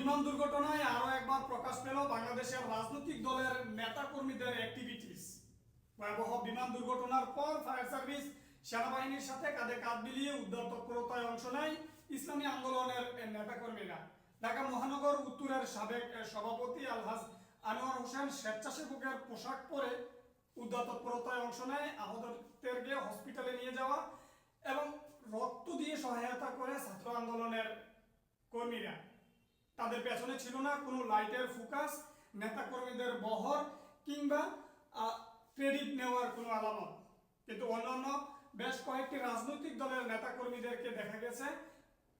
বিমান দুর্ঘটনায় আরও একবার প্রকাশ পেল বাংলাদেশের রাজনৈতিক দলের নেতা কর্মীদের অ্যাক্টিভিটিস ভয়াবহ বিমান দুর্ঘটনার পর ফায়ার সার্ভিস সেনাবাহিনীর সাথে কাঁধে কাঁধ মিলিয়ে উদ্ধার তৎপরতায় অংশ নেয় ইসলামী আন্দোলনের নেতা কর্মীরা ঢাকা মহানগর উত্তরের সাবেক সভাপতি আলহাজ আনোয়ার হোসেন স্বেচ্ছাসেবকের পোশাক পরে উদ্ধার তৎপরতায় অংশ নেয় আহতদেরকে হসপিটালে নিয়ে যাওয়া এবং রক্ত দিয়ে সহায়তা করে ছাত্র আন্দোলনের কর্মীরা। তাদের পেছনে ছিল না, কোনো লাইটের ফোকাস নেতা কর্মীদের বহর কিংবা ক্রেডিট নেওয়ার কোনো আলামত। কিন্তু অন্যান্য বেশ কয়েকটি রাজনৈতিক দলের নেতা কর্মীদেরকে দেখা গেছে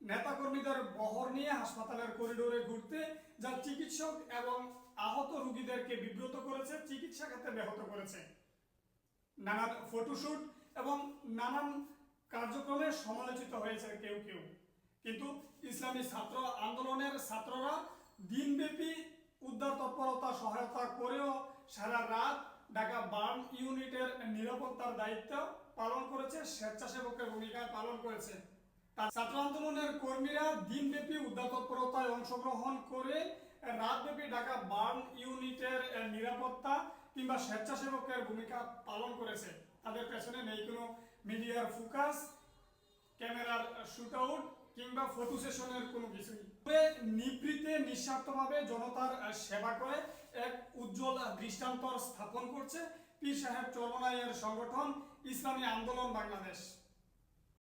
নেতা কর্মীদের বহর নিয়ে হাসপাতালের করিডোরে ঘুরতে, যা চিকিৎসক এবং আহত রোগীদেরকে বিব্রত করেছে, চিকিৎসা খাতে ব্যাহত করেছে। নানান ফটোশুট এবং নানান কার্যক্রমে সমালোচিত হয়েছে কেউ কেউ। কিন্তু ইসলামী ছাত্র আন্দোলনের ছাত্ররা দিনব্যাপী উদ্ধার, তৎপরতা, সহায়তা করেও সারা রাত ঢাকা বার্ন ইউনিটের নিরাপত্তার দায়িত্ব পালন করেছে স্বেচ্ছাসেবকের ভূমিকা পালন করেছে। তার ছাত্র আন্দোলনের কর্মীরা দিনব্যাপী উদ্ধার, তৎপরতায় অংশগ্রহণ করে রাতব্যাপী ঢাকা বার্ন ইউনিটের নিরাপত্তা কিংবা স্বেচ্ছাসেবকের ভূমিকা পালন করেছে। তাদের পেছনে নেই কোনো মিডিয়ার ফোকাস, ক্যামেরার শুট আউট কিংবা ফটো সেশনের কোনো কিছুই নিবৃতে নিঃস্বার্থভাবে জনতার সেবা করে এক উজ্জ্বল দৃষ্টান্তর স্থাপন করছে পীর সাহেব চরমনাইয়ের সংগঠন, ইসলামী আন্দোলন বাংলাদেশ।